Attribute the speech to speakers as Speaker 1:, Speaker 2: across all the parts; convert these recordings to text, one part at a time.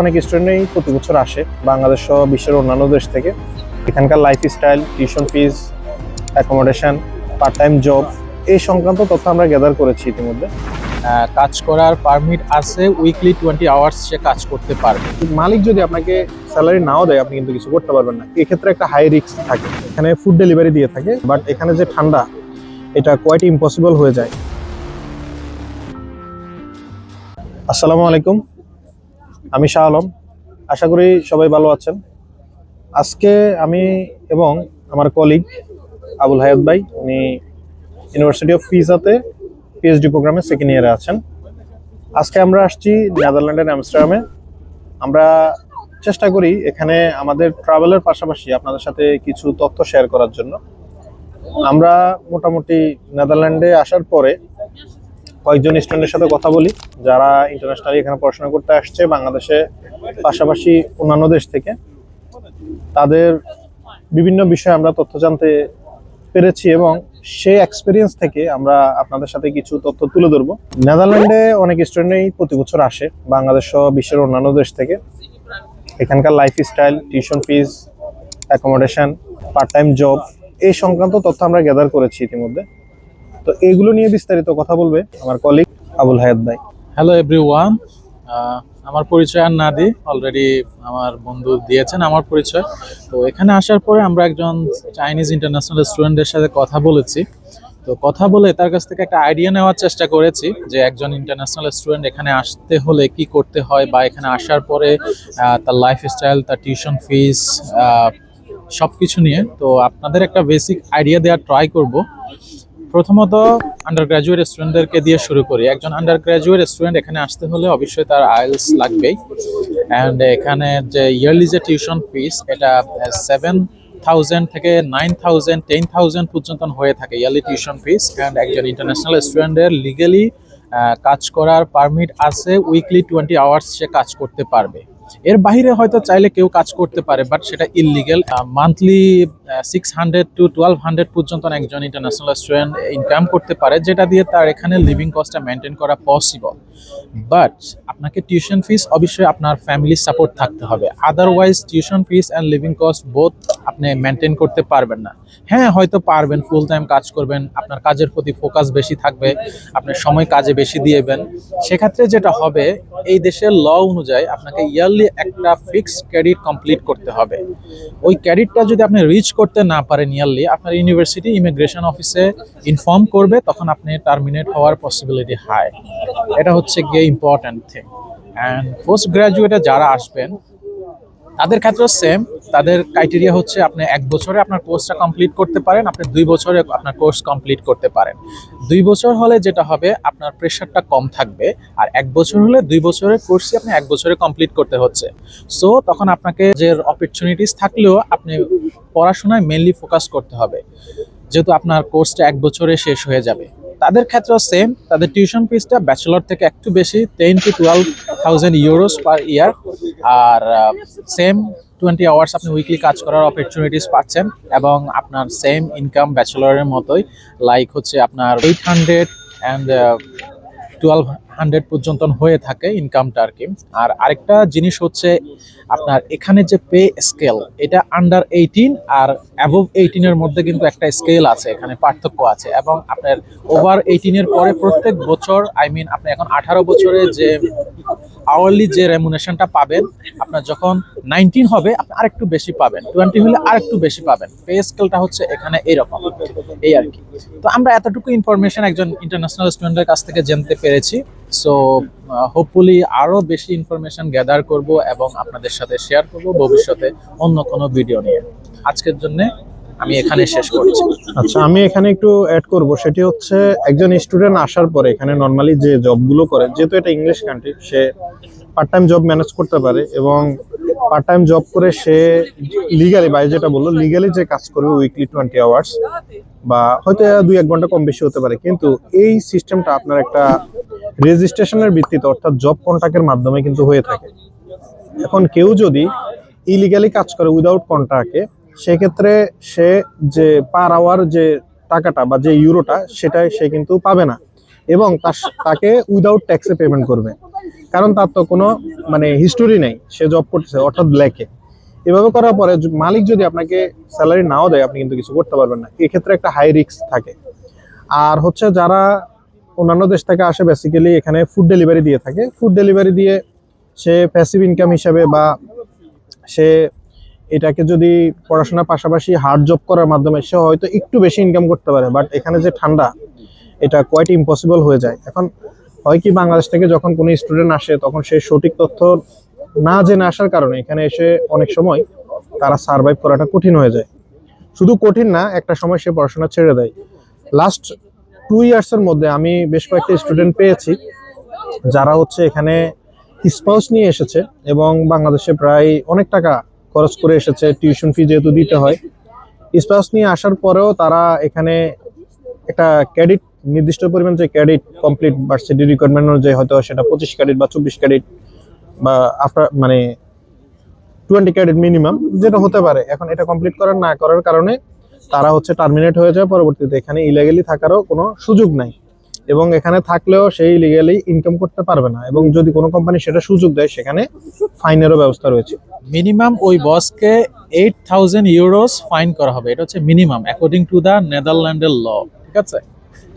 Speaker 1: অনেক স্টুডেন্টই প্রতি বছর আসে বাংলাদেশ সহ বিশ্বের অন্যান্য দেশ থেকে। এখানকার lifestyle tuition fees accommodation part time job এই সংক্রান্ত তথ্য আমরা গ্যাদার করেছি ইতিমধ্যে।
Speaker 2: কাজ করার পারমিট আছে উইকলি টোয়েন্টি আওয়ার্স সে কাজ করতে পারবে।
Speaker 1: মালিক যদি আপনাকে স্যালারি নাও দেয় আপনি কিন্তু কিছু করতে পারবেন না। এক্ষেত্রে একটা হাই রিস্ক থাকে। এখানে ফুড ডেলিভারি দিয়ে থাকে বাট এখানে যে ঠান্ডা এটা কোয়াইট ইম্পসিবল হয়ে যায়। আসসালামু আলাইকুম। আমি শাহ আলম। আশা করি সবাই ভালো আছেন। আজকে আমি এবং আমার কলিগ আবুল হায়াত ভাই, উনি ইউনিভার্সিটি অফ ফিজাতে পিএইচডি প্রোগ্রামে সেকেন্ড ইয়ারে আছেন। আজকে আমরা আসছি নেদারল্যান্ডের অ্যামস্টারডামে। আমরা চেষ্টা করি এখানে আমাদের ট্রাভেলের পাশাপাশি আপনাদের সাথে কিছু তথ্য শেয়ার করার জন্য। আমরা মোটামুটি নেদারল্যান্ডে আসার পরে কয়েকজন স্টুডেন্টের সাথে কথা বলি। যারা ইন্টারন্যাশনালি এখানে পড়াশোনা করতে আসছে বাংলাদেশে পাশাপাশি অন্যান্য দেশ থেকে, তাদের বিভিন্ন বিষয়ে আমরা তথ্য জানতে পেরেছি এবং সেই এক্সপিরিয়েন্স থেকে আমরা আপনাদের সাথে কিছু তথ্য তুলে ধরবো। নেদারল্যান্ডে অনেক স্টুডেন্টই প্রতি বছর আসে, বাংলাদেশ সহ বিশ্বের অন্যান্য দেশ থেকে। এখানকার lifestyle tuition fees accommodation part time job এই সংক্রান্ত তথ্য আমরা গ্যাদার করেছি ইতিমধ্যে। তো এইগুলো নিয়ে বিস্তারিত কথা বলবে আমার কলিগ আবুল হায়াত ভাই।
Speaker 2: হ্যালো এভরিওয়ান আমার পরিচয় আর না দিই অলরেডি আমার বন্ধু দিয়েছেন আমার পরিচয়। তো এখানে আসার পরে আমরা একজন চাইনিজ ইন্টারন্যাশনাল স্টুডেন্টের সাথে কথা বলেছি। তো কথা বলে তার কাছ থেকে একটা আইডিয়া নেওয়ার চেষ্টা করেছি যে একজন ইন্টারন্যাশনাল স্টুডেন্ট এখানে আসতে হলে কি করতে হয় বা এখানে আসার পরে তার লাইফ স্টাইল তার টিউশন ফিস সব কিছু নিয়ে। তো আপনাদের একটা বেসিক আইডিয়া দেওয়ার ট্রাই করব। প্রথমত আন্ডার গ্রাজুয়েট স্টুডেন্টদেরকে দিয়ে শুরু করি। একজন আন্ডার গ্রাজুয়েট স্টুডেন্ট এখানে আসতে হলে অবশ্যই তার আইএলস লাগবেই। অ্যান্ড এখানে যে ইয়ারলি যে টিউশন ফিস এটা সেভেন থাউজেন্ড থেকে নাইন থাউজেন্ড টেন থাউজেন্ড পর্যন্ত হয়ে থাকে ইয়ারলি টিউশন ফিস অ্যান্ড একজন ইন্টারন্যাশনাল স্টুডেন্টের লিগেলি কাজ করার পারমিট আছে উইকলি টোয়েন্টি আওয়ার্স সে কাজ করতে পারবে। এর বাইরে হয়তো চাইলে কেউ কাজ করতে পারে বাট সেটা illegal monthly six hundred to twelve hundred পর্যন্ত একজন ইন্টারন্যাশনাল স্টুডেন্ট ইনকাম করতে পারে, যেটা দিয়ে তার এখানে লিভিং কস্টটা মেনটেন করা পসিবল বাট আপনাকে টিউশন ফিস অবশ্যই আপনার ফ্যামিলি সাপোর্ট থাকতে হবে। Otherwise tuition fees and living cost both আপনি মেনটেন করতে পারবেন না। হ্যাঁ হয়তো পারবেন ফুল টাইম কাজ করবেন, আপনার কাজের প্রতি ফোকাস বেশি থাকবে আপনার সময় কাজে বেশি দিয়েবেন। সেক্ষেত্রে যেটা হবে, এই দেশের ল অনুযায়ী আপনাকে ইয়ারলি একটা ফিক্সড ক্যারিট কমপ্লিট করতে হবে। ওই ক্যারিটটা যদি আপনি রিচ করতে না পারেন ইয়ারলি আপনার ইউনিভার্সিটি ইমিগ্রেশন অফিসে ইনফর্ম করবে, তখন আপনি টার্মিনেট হওয়ার পসিবিলিটি হাই এটা হচ্ছে গিয়ে ইম্পর্ট্যান্ট থিং অ্যান্ড পোস্ট গ্র্যাজুয়েটে যারা আসবেন, তাদের ক্ষেত্রেও সেম তাদের ক্রাইটেরিয়া হচ্ছে আপনি এক বছরে আপনার কোর্সটা কমপ্লিট করতে পারেন, আপনি দুই বছরে আপনার কোর্স কমপ্লিট করতে পারেন। দুই বছর হলে যেটা হবে, আপনার প্রেশারটা কম থাকবে, আর এক বছর হলে দুই বছরের কোর্সই আপনি এক বছরে কমপ্লিট করতে হচ্ছে। সো তখন আপনাকে যে অপরচুনিটিস থাকলেও আপনি পড়াশোনায় মেনলি ফোকাস করতে হবে। যেহেতু আপনার কোর্সটা এক বছরে শেষ হয়ে যাবে। তাদের ক্ষেত্রেও সেম তাদের টিউশন ফিসটা ব্যাচেলর থেকে একটু বেশি ten to twelve thousand euros per year R same twenty hours আপনি উইকলি কাজ করার অপরচুনিটিস পাচ্ছেন এবং আপনার সেম ইনকাম ব্যাচেলরের মতোই লাইক হচ্ছে আপনার eight hundred and twelve hundred পর্যন্ত হয়ে থাকে ইনকামটা আর কি আর আরেকটা জিনিস হচ্ছে আপনার এখানে যে পে স্কেল এটা আন্ডার এইটিন আর অ্যাবভ এইটিনের মধ্যে কিন্তু একটা স্কেল আছে, এখানে পার্থক্য আছে এবং আপনার ওভার এইটিনের পরে প্রত্যেক বছর আই মিন আপনি এখন আঠারো বছরে যে আওয়ারলি যে রেমুনেশনটা পাবেন, আপনার যখন নাইনটিন হবে, আপনি আরেকটু বেশি পাবেন। টোয়েন্টি হলে আরেকটু বেশি পাবেন। পে স্কেলটা হচ্ছে এখানে এইরকম। এই আর কি। তো আমরা এতটুকু ইনফরমেশন একজন ইন্টারন্যাশনাল স্টুডেন্টের কাছ থেকে জানতে পেরেছি। সো হোপফুলি আরও বেশি ইনফরমেশন গ্যাদার করব এবং আপনাদের সাথে শেয়ার করব ভবিষ্যতে অন্য কোনো ভিডিও নিয়ে। আজকের জন্য আমি এখানে শেষ করছি।
Speaker 1: আচ্ছা আমি এখানে একটু অ্যাড করব। সেটি হচ্ছে, একজন স্টুডেন্ট আসার পরে এখানে নর্মালি যে জবগুলো করে, যেহেতু এটা ইংলিশ কান্ট্রি সে পার্ট টাইম জব ম্যানেজ করতে পারে এবং পার্ট টাইম জব করে সে লিগালি ভাই যেটা বলল লিগালি যে কাজ করবে উইকলি টোয়েন্টি আওয়ার্স বা হয়তো দুই এক ঘণ্টা কম বেশি হতে পারে। কিন্তু এই সিস্টেমটা আপনার একটা রেজিস্ট্রেশনের ভিত্তিতে, অর্থাৎ জব কন্ট্রাক্টের মাধ্যমে কিন্তু হয়ে থাকে। এখন কেউ যদি ইলিগালি কাজ করে উইদাউট কন্ট্রাক্টে সেক্ষেত্রে সে যে পার আওয়ার যে টাকাটা বা যে ইউরোটা, সেটাই সে কিন্তু পাবে না। এবং তাকে উইদাউট ট্যাক্সে পেমেন্ট করবে। কারণ তার তো কোনো মানে হিস্টোরি নেই, সে জব করতেছে, অর্থাৎ ব্ল্যাকে এভাবে করার পরে মালিক যদি আপনাকে স্যালারি নাও দেয়, আপনি কিন্তু কিছু করতে পারবেন না। এক্ষেত্রে একটা হাই রিস্ক থাকে। আর হচ্ছে যারা অন্যান্য দেশ থেকে আসে বেসিক্যালি এখানে ফুড ডেলিভারি দিয়ে থাকে। ফুড ডেলিভারি দিয়ে সে প্যাসিভ ইনকাম হিসাবে বা সে এটাকে যদি পড়াশোনার পাশাপাশি হার্ড জব করার মাধ্যমে সে হয়তো একটু বেশি ইনকাম করতে পারে বাট এখানে যে ঠান্ডা, এটা কোয়াইট ইম্পসিবল হয়ে যায়। এখন হয় কি, বাংলাদেশ থেকে যখন কোনো স্টুডেন্ট আসে, তখন সে সঠিক তথ্য না জেনে আসার কারণে এখানে এসে অনেক সময় তারা সার্ভাইভ করাটা কঠিন হয়ে যায়। শুধু কঠিন না, একটা সময় সে পড়াশোনা ছেড়ে দেয়। লাস্ট টু ইয়ার্সের মধ্যে আমি বেশ কয়েকটা স্টুডেন্ট পেয়েছি, যারা হচ্ছে এখানে স্পাউস নিয়ে এসেছে এবং বাংলাদেশে প্রায় অনেক টাকা খরচ করে এসেছে টিউশন ফি যেহেতু দিতে হয়। স্পাউস নিয়ে আসার পরেও তারা এখানে একটা ক্রেডিট নির্দিষ্ট পরিমাণ যে ক্রেডিট কমপ্লিট ভার্সিটি রিকোয়ারমেন্ট অনুযায়ী হয়তো সেটা পঁচিশ ক্রেডিট বা চব্বিশ ক্রেডিট বা আফটার মানে টোয়েন্টি ক্যাডিট মিনিমাম যেটা হতে পারে। এখন এটা কমপ্লিট করার না করার কারণে তারা হচ্ছে টার্মিনেট হয়ে যায়, পরবর্তীতে এখানে ইলিগালি থাকারও কোনো সুযোগ নাই। এবং এখানে থাকলেও সেই ইলিগালি ইনকাম করতে পারবে না এবং যদি কোনো কোম্পানি সেটা সুযোগ দেয় সেখানে ফাইনেরও ব্যবস্থা রয়েছে।
Speaker 2: মিনিমাম ওই বসকে এইট থাউজেন্ড ইউরোস ফাইন করা হবে। এটা হচ্ছে মিনিমাম অ্যাকর্ডিং টু দ্য নেদারল্যান্ডের ল ঠিক আছে?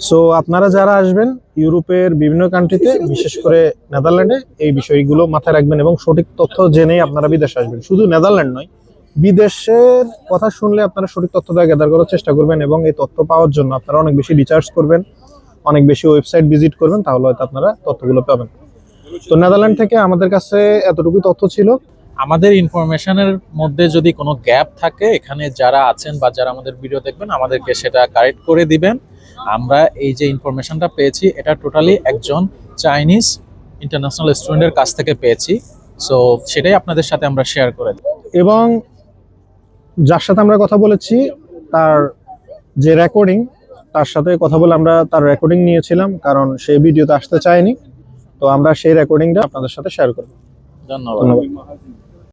Speaker 1: সো আপনারা যারা আসবেন ইউরোপের বিভিন্ন কান্ট্রিতে বিশেষ করে নেদারল্যান্ডে এই বিষয়গুলো মাথায় রাখবেন এবং সঠিক তথ্য জেনেই আপনারা বিদেশে আসবেন। শুধু নেদারল্যান্ড নয় বিদেশের কথা শুনলে আপনারা সঠিক তথ্যটা গ্যাদার করার চেষ্টা করবেন এবং এই তথ্য পাওয়ার জন্য আপনারা অনেক বেশি রিচার্জ করবেন। অনেক বেশি ওয়েবসাইট ভিজিট করবেন তাহলে হয়তো আপনারা তথ্যগুলো পাবেন। তো নেদারল্যান্ড থেকে আমাদের কাছে এতটুকু তথ্য ছিল।
Speaker 2: আমাদের ইনফরমেশনের মধ্যে যদি কোনো গ্যাপ থাকে এখানে যারা আছেন বা যারা আমাদের ভিডিও দেখবেন আমাদেরকে সেটা কারেক্ট করে দিবেন। আমরা এই যে ইনফরমেশনটা পেয়েছি এটা টোটালি একজন চাইনিজ ইন্টারন্যাশনাল স্টুডেন্টের কাছ থেকে পেয়েছি। সো সেটাই আপনাদের সাথে আমরা শেয়ার করে দিই।
Speaker 1: এবং যার সাথে আমরা কথা বলেছি তার যে রেকর্ডিং তার সাথে কথা বলে আমরা তার রেকর্ডিং নিয়েছিলাম কারণ সে ভিডিওতে আসতে চায়নি। তো আমরা সেই রেকর্ডিংটা আপনাদের সাথে শেয়ার করব।
Speaker 2: ধন্যবাদ।
Speaker 1: ধন্যবাদ।